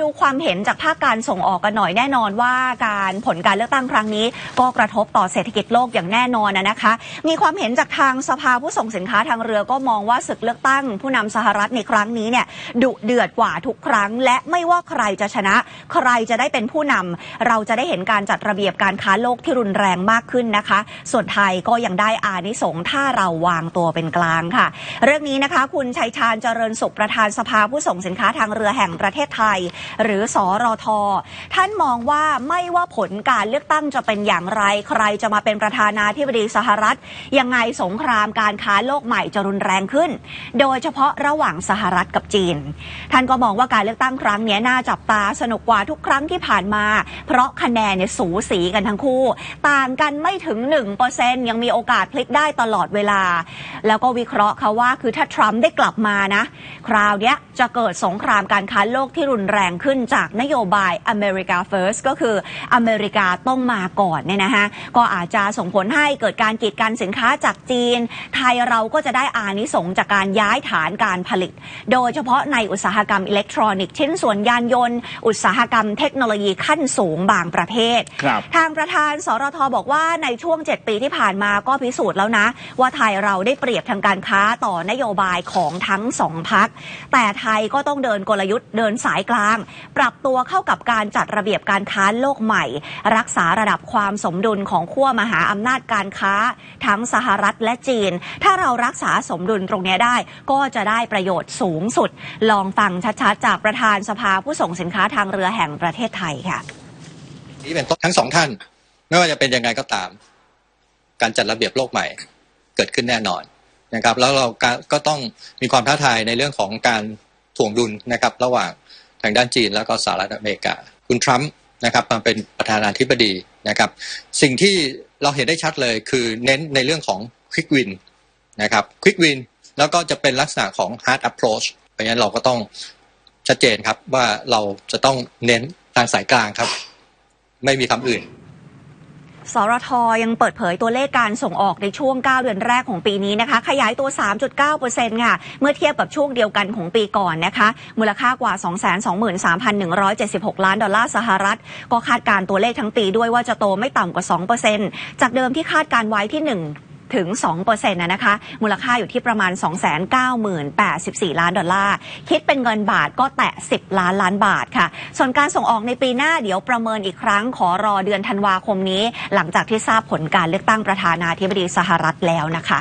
ดูความเห็นจากภาคการส่งออกกันหน่อยแน่นอนว่าการผลการเลือกตั้งครั้งนี้ ก็กระทบต่อเศรษฐกิจโลกอย่างแน่นอนนะคะ มีความเห็นจากทางสภาผู้ส่งสินค้าทางเรือก็มองว่าศึกเลือกตั้ง ผู้นำสหรัฐในครั้งนี้เนี่ยดุเดือดกว่าทุกครั้ง และไม่ว่าใครจะชนะ ใครจะได้เป็นผู้นำเราจะได้เห็นการจัดระเบียบการค้าโลกที่รุนแรงมากขึ้นนะคะ ส่วนไทยก็ยังได้อานิสงส์ถ้าเราวางตัวเป็นกลางค่ะ เรื่องนี้นะคะ คุณชัยชาญเจริญสุขประธานสภาผู้ส่งสินค้าทางเรือแห่งประเทศไทยหรือสอรทท่านมองว่าไม่ว่าผลการเลือกตั้งจะเป็นอย่างไร ใครจะมาเป็นประธานาธิบดีสหรัฐ ยังไงสงครามการค้าโลกใหม่จะรุนแรงขึ้น โดยเฉพาะระหว่างสหรัฐกับจีน ท่านก็มองว่าการเลือกตั้งครั้งนี้น่าจับตาสนุกกว่าทุกครั้งที่ผ่านมา เพราะคะแนนเนี่ยสูสีกันทั้งคู่ ต่างกันไม่ถึง 1%ยังมีโอกาสพลิกได้ตลอดเวลา แล้วก็วิเคราะห์ค่ะว่าคือถ้าทรัมป์ได้กลับมานะ คราวนี้จะเกิดสงครามการค้าโลกที่รุนแรงขึ้นจากนโยบาย America First ก็คืออเมริกาต้องมาก่อนเนี่ยนะฮะก็อาจจะส่งผลให้เกิดการกีดกันสินค้าจากจีน ไทยเราก็จะได้อานิสงส์จากการย้ายฐานการผลิต โดยเฉพาะในอุตสาหกรรมอิเล็กทรอนิกส์ชิ้นส่วนยานยนต์ อุตสาหกรรมเทคโนโลยีขั้นสูงบางประเภทครับทางประธานสรทบอกว่าในช่วง 7 ปีที่ผ่านมาก็พิสูจน์แล้วนะ ว่าไทยเราได้เปรียบทางการค้าต่อนโยบายของทั้งสองพักแต่ไทยก็ต้องเดินกลยุทธ์เดินสายกลางปรับตัวเข้ากับการจัดระเบียบการค้าโลกใหม่ รักษาระดับความสมดุลของขั้วมหาอำนาจการค้า ทั้งสหรัฐและจีน ถ้าเรารักษาสมดุลตรงนี้ได้ ก็จะได้ประโยชน์สูงสุด ลองฟังชัดๆจากประธานสภาผู้ส่งสินค้าทางเรือแห่งประเทศไทยค่ะนี่เป็นต้นทั้งสองท่าน ไม่ว่าจะเป็นยังไงก็ตาม การจัดระเบียบโลกใหม่ เกิดขึ้นแน่นอนนะครับ แล้วเราก็ต้องมีความท้าทายในเรื่องของการถ่วงดุลนะครับ ระหว่าง ทางด้านจีนแล้วก็สหรัฐอเมริกา คุณทรัมป์นะครับมาเป็นประธานาธิบดีนะครับ สิ่งที่เราเห็นได้ชัดเลยคือเน้นในเรื่องของควิกวินนะครับควิกวินแล้วก็จะเป็นลักษณะของ hard approach เพราะฉะนั้นเราก็ต้องชัดเจนครับว่าเราจะต้องเน้นทางสายกลางครับ ไม่มีคำอื่น สรทยังเปิดเผยตัวเลขการส่งออกในช่วง 9 เดือนแรกของปีนี้นะคะ ขยายตัว 3.9%ค่ะ เมื่อเทียบกับช่วงเดียวกันของปีก่อนนะคะ มูลค่ากว่า 223,176 ล้านดอลลาร์สหรัฐ ก็คาดการ์ตัวเลขทั้งปีด้วยว่าจะโตไม่ต่ำกว่า 2%จากเดิมที่คาดการไว้ที่ 1 ถึง2%นะนะคะ มูลค่าอยู่ที่ประมาณ 290,084 ล้านดอลลาร์ คิดเป็นเงินบาทก็แตะ 10 ล้านล้านบาทค่ะ ส่วนการส่งออกในปีหน้าเดี๋ยวประเมินอีกครั้งขอรอเดือนธันวาคมนี้ หลังจากที่ทราบผลการเลือกตั้งประธานาธิบดีสหรัฐแล้วนะคะ